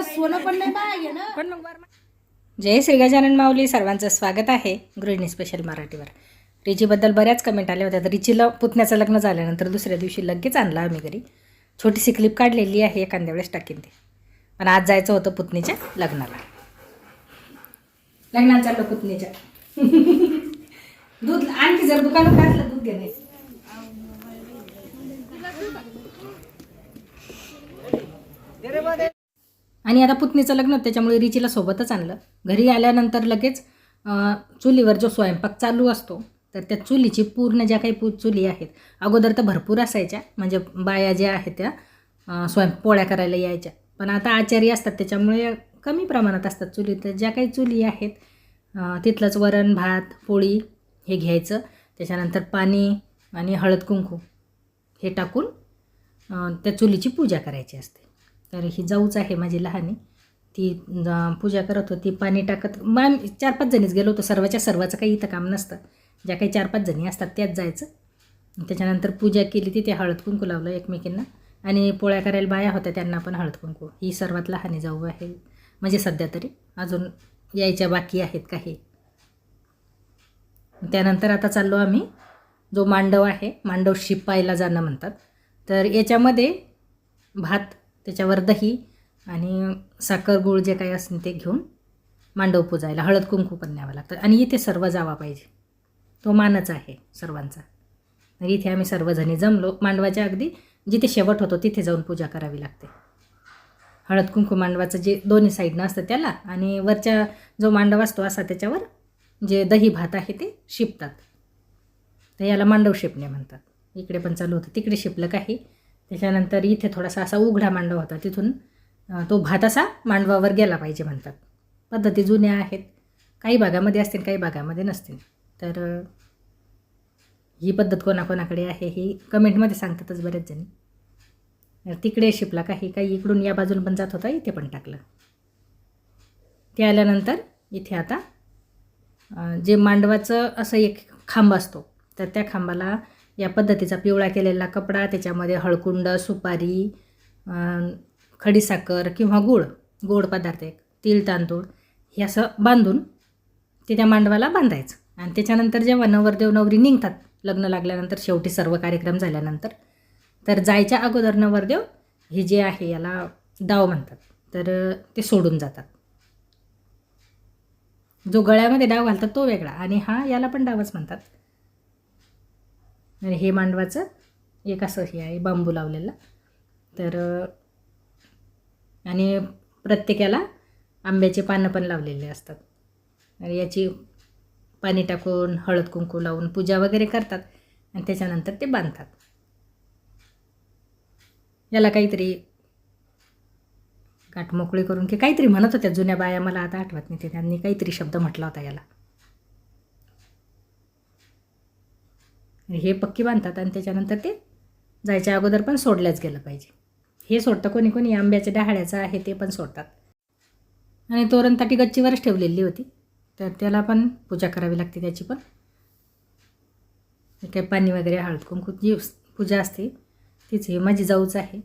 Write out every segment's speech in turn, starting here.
सोनं पण नाही ना. पण मग बरं जय श्री गजानन माऊली सर्वांचं स्वागत आहे गृहिणी स्पेशल मराठीवर. रिचीबद्दल बऱ्याच कमेंट आल्या होत्या. तर रिचीला पुतण्याचं लग्न झाल्यानंतर दुसऱ्या दिवशी लगेच आणला आम्ही घरी. छोटीशी क्लिप काढलेली आहे एखाद्या वेळेस टाकीन ते. पण आज जायचं होतं पुतणीच्या लग्नाला. लग्नाला चाललो पुतणीच्या. दूध आणखी जर दुकानात घातलं दूध घेणे. आणि आता पुतणीचं लग्न त्याच्यामुळे रिचीला सोबतच आणलं. घरी आल्यानंतर लगेच चुलीवर जो स्वयंपाक चालू असतो तर त्या चुलीची पूर्ण ज्या काही पू चुली आहेत अगोदर तर भरपूर असायच्या. म्हणजे बाया ज्या आहेत त्या स्वयं पोळ्या करायला यायच्या. पण आता आचारी असतात त्याच्यामुळे कमी प्रमाणात असतात चुली. तर ज्या काही चुली आहेत तिथलंच वरण भात पोळी हे घ्यायचं. त्याच्यानंतर पाणी आणि हळद कुंकू हे टाकून त्या चुलीची पूजा करायची असते. तर ही जाऊच आहे माझी लहानी. ती पूजा करत होती पाणी टाकत. मग चार पाच जणीच गेलो होतो सर्वाच्या सर्वाचं काही इथं काम नसतं. ज्या काही चार पाच जणी असतात त्याच जायचं. त्याच्यानंतर पूजा केली तिथे हळद कुंकू लावलं एकमेकींना. आणि पोळ्या करायला बाया होत्या त्यांना पण हळद कुंकू. ही सर्वात लहानी जाऊ आहे. म्हणजे सध्या तरी. अजून यायच्या बाकी आहेत काही. त्यानंतर आता चाललो आम्ही. जो मांडव आहे मांडव शिपायला जाणं म्हणतात. तर याच्यामध्ये भात त्याच्यावर दही आणि साखर गुळ जे काही असेल ते घेऊन मांडव पुजायला. हळद कुंकू पण न्यावं लागतं. आणि इथे सर्व जावा पाहिजे. तो मानच आहे सर्वांचा. तर इथे आम्ही सर्वजणी जमलो. मांडवाच्या अगदी जिथे शेवट होतो तिथे जाऊन पूजा करावी लागते. हळद कुंकू मांडवाचं जे दोन्ही साईडनं असतं त्याला आणि वरच्या जो मांडव असतो असा त्याच्यावर जे दही भात आहे ते शिपतात. तर याला मांडव शिपणे म्हणतात. इकडे पण चालू होतं. तिकडे शिपलं काही. त्याच्यानंतर इथे थोडासा असा उघडा मांडवा होता. तिथून तो भात असा मांडवावर गेला पाहिजे म्हणतात. पद्धती जुन्या आहेत. काही भागामध्ये असतील काही भागामध्ये नसतील. तर ही पद्धत कोणाकोणाकडे आहे ही कमेंटमध्ये सांगतातच बरेच जणी. तिकडे शिपला काही काही इकडून या बाजून पण जात होता इथे पण टाकलं. ते आल्यानंतर इथे आता जे मांडवाचं असं एक खांब असतो तर त्या खांबाला या पद्धतीचा पिवळा केलेला कपडा त्याच्यामध्ये हळकुंड सुपारी खडीसाखर किंवा गूळ गोड पदार्थ एक तीळ तांदूळ हे असं बांधून ते त्या मांडवाला बांधायचं. आणि त्याच्यानंतर जेव्हा नवरदेव नवरी निघतात लग्न लागल्यानंतर शेवटी सर्व कार्यक्रम झाल्यानंतर तर जायच्या अगोदर नवरदेव हे जे आहे याला डाव म्हणतात. तर ते सोडून जातात. जो गळ्यामध्ये डाव घालतात तो वेगळा आणि हा याला पण डावच म्हणतात. आणि हे मांडवाचं एक असं हे आहे बांबू लावलेलं. तर आणि प्रत्येकाला आंब्याचे पानं पण लावलेले असतात. आणि याची पाणी टाकून हळद कुंकू लावून पूजा वगैरे करतात आणि त्याच्यानंतर ते बांधतात. याला काहीतरी गाठ मोकळी करून की काहीतरी म्हणत होत्या जुन्या बाया मला आता आठवत नाही ते त्यांनी काहीतरी शब्द म्हटला होता याला. हे पक्की बांधतात आणि त्याच्यानंतर ते जायच्या अगोदर पण सोडल्याच गेलं पाहिजे. हे सोडतं कोणी कोणी आंब्याच्या डहाळ्याचं आहे ते पण सोडतात. आणि तोरण ताटी गच्चीवरच ठेवलेली होती. तर त्याला पण पूजा करावी लागते त्याची पण. काही पाणी वगैरे हळद कुंकू जी पूजा असते तीच हे माझी जाऊच आहे.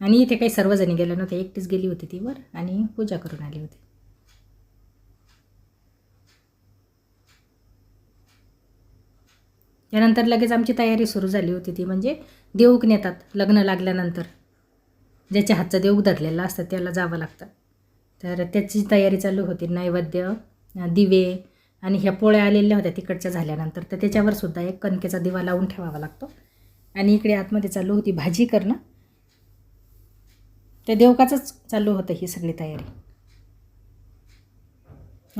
आणि इथे काही सर्वजणी गेल्या नव्हत्या एकटीच गेली होती ती वर आणि पूजा करून आली होती. त्यानंतर लगेच आमची तयारी सुरू झाली होती ती म्हणजे देऊक नेतात लग्न लागल्यानंतर. ज्याच्या हातचं देऊक धरलेलं असतं त्याला जावं लागतं. तर त्याची तयारी चालू होती नैवेद्य दिवे आणि ह्या पोळ्या आलेल्या होत्या तिकडच्या झाल्यानंतर. तर त्याच्यावर सुद्धा एक कणकेचा दिवा लावून ठेवावा लागतो. आणि इकडे आतमध्ये चालू होती भाजी करणं. त्या देवकाचंच चालू होतं ही सगळी तयारी.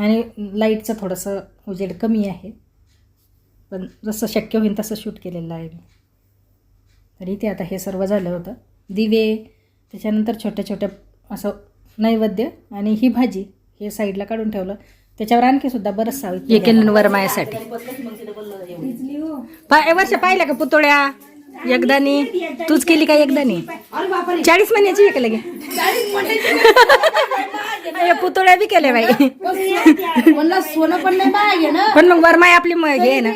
आणि लाईटचं थोडंसं उजेड कमी आहे. पण जसं शक्य होईल तसं शूट केलेलं आहे मी. तर इथे आता हे सर्व झालं होतं. दिवे त्याच्यानंतर छोट्या छोट्या असं नैवेद्य आणि ही भाजी हे साईडला काढून ठेवलं. त्याच्यावर आणखी सुद्धा बरंच साहित्य एक वरमायासाठी पाय वर्ष पाहिल्या का पुतळ्या? एकदानी तूच केली का एकदानी चाळीस महिन्याची आहे का लगे? पुतळ्या बी केल्या बाई. म्हणलं सोनं पण नाही पाहिजे ना. पण मग वरमाय आपली म- हे आहे ना.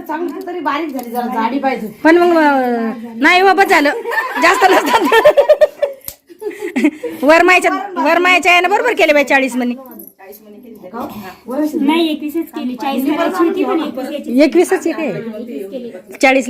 चांगली तरी बारीक झाली जरा जाडी पाहिजे. पण मग अं, नाही बाबा झालं. जास्त नसतात. वरमायच्या वरमायच्या यानं बरोबर केले बाई चाळीस म्हणे नाही एकवीसच केली. चाळीस करायची होती पण एकवीस याची एकवीसच एक आहे.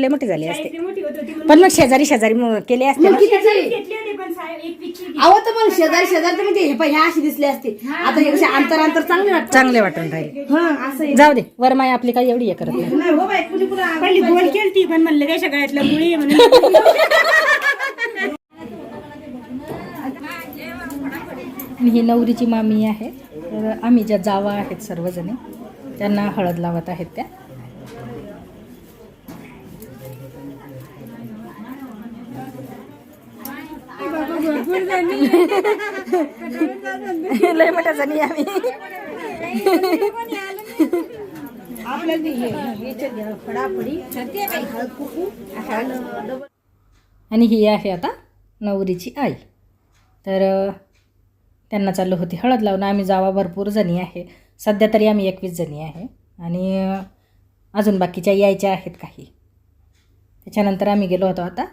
मोठी झाली असते. मोठी पण मग शेजारी शेजारी मग केले असते ना. शेजारी घेतली होती पण साहेब एकवीसची होती. अहो तर मग शेजारी शेजारी तर म्हणजे हे पाय ह्या अशी दिसले असते. आता हे कसे अंतर अंतर चांगले वाटत चांगले वाटून राहिले हा असं आहे. जाऊ दे वरमाय आपली काही एवढी हे करत नाही. नाही हो बाई कुणी कुणी पहिली गोल केलती पण म्हणलं काय सगळ्यातलं मुळी आहे म्हणून. आणि ही नवरीची मामी आहे. तर आम्ही ज्या जावा आहेत सर्वजणी त्यांना हळद लावत आहेत त्या. लय मोठा जणी आम्ही आणि ही आहे आता नवरीची आई. तर त्यांना चालू होती हळद लावणं. आम्ही जावा भरपूर जणी आहे. सध्या तरी आम्ही एकवीस जणी आहे. आणि अजून बाकीच्या यायच्या आहेत काही. त्याच्यानंतर आम्ही गेलो होतो आता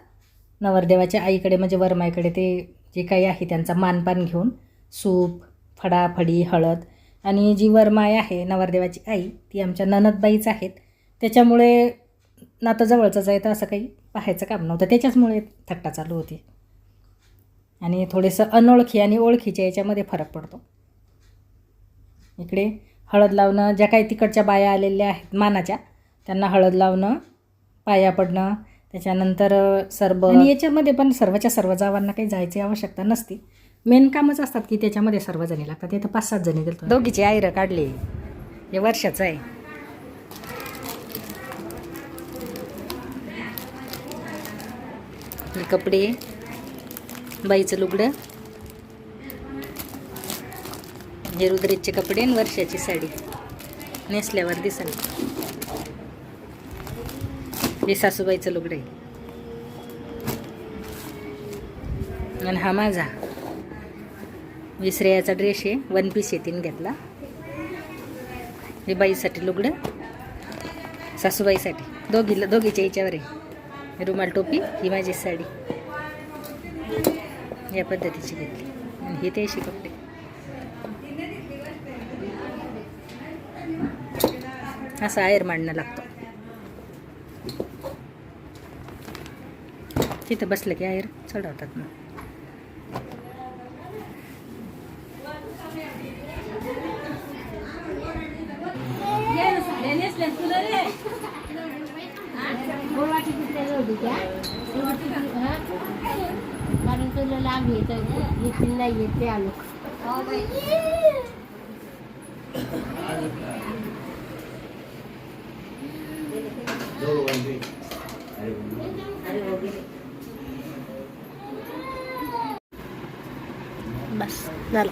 नवरदेवाच्या आईकडे म्हणजे वरमाईकडे. ते जे काही आहे त्यांचा मानपान घेऊन सूप फडाफडी हळद आणि जी वरमाय आहे नवरदेवाची आई ती आमच्या ननदबाईच आहेत. त्याच्यामुळे नातं जवळचंच आहे तर असं काही पाहायचं काम नव्हतं. त्याच्याचमुळे थट्टा चालू होती. आणि थोडेसं अनोळखी आणि ओळखीच्या याच्यामध्ये फरक पडतो. इकडे हळद लावणं ज्या काही तिकडच्या बाया आलेल्या आहेत मानाच्या त्यांना हळद लावणं पाया पडणं त्याच्यानंतर सरबत. आणि याच्यामध्ये पण सर्वच्या सर्व जावांना काही जायची आवश्यकता नसती. मेन कामच असतात की त्याच्यामध्ये सर्व जणी लागतात. इथं पाच सात जणी दिलतो दोघीची आयरं काढली. हे वर्षाचं आहे. कपडे. बाईचं लुगडं. हे रुद्रेजचे कपडे आणि वर्षाची साडी. नेसल्यावर दिसल. हे सासूबाईचं लुगडं आहे. आणि हा माझा. विसऱ्याचा ड्रेस आहे. वन पीस आहे तीन घेतला. हे बाईसाठी लुगडं. सासूबाईसाठी. दोघीला दोघीच्या याच्यावर आहे. रुमाल टोपी ही माझी साडी. या पद्धतीची घेतली. आणि हे ते कपडे. असं आयर मांडणं लागतो. तिथं बसलं की आयर चढवतात मग. कारण तुला लांब येत येतील नाही येत आलो बस झालं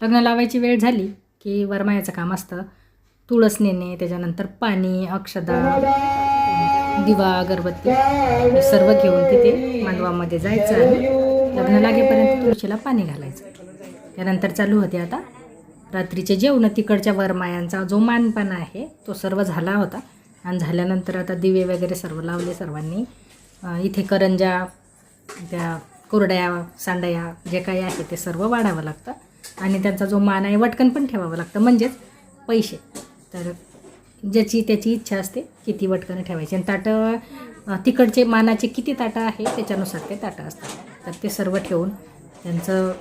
लग्न लावायची वेळ झाली की वरमायाचं काम असतं. तुळस नेणे त्याच्यानंतर पाणी अक्षदा दिवा अगरबत्ती हे सर्व घेऊन तिथे मांडवामध्ये जायचं आणि लग्न लागेपर्यंत तुळशीला पाणी घालायचं. त्यानंतर चालू होते आता रात्रीचे जेवण. तिकडच्या वरमायांचा जो मानपणा आहे तो सर्व झाला होता. आणि झाल्यानंतर आता दिवे वगैरे सर्व लावले सर्वांनी. इथे करंजा त्या कुरड्या सांडया जे काही आहे ते सर्व वाढावं लागतं. आणि त्यांचा जो मान आहे वटकन पण ठेवावं लागतं म्हणजेच पैसे. तर ज्याची त्याची इच्छा असते किती वटकन ठेवायची. आणि ताटं तिकडचे मानाचे किती ताटं आहे त्याच्यानुसार ते ताटं असतात. तर ते सर्व ठेवून त्यांचं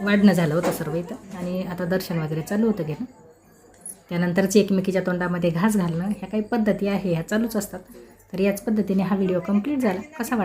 वाढणं झालं होतं सर्व इथं. आणि आता दर्शन वगैरे चालू होतं घेणं. त्यानंतरच एकमेकीच्या तोंडामध्ये घास घालणं ह्या काही पद्धती आहे ह्या चालूच असतात. तर याच पद्धतीने हा व्हिडिओ कंप्लीट झाला. कसा वाटतो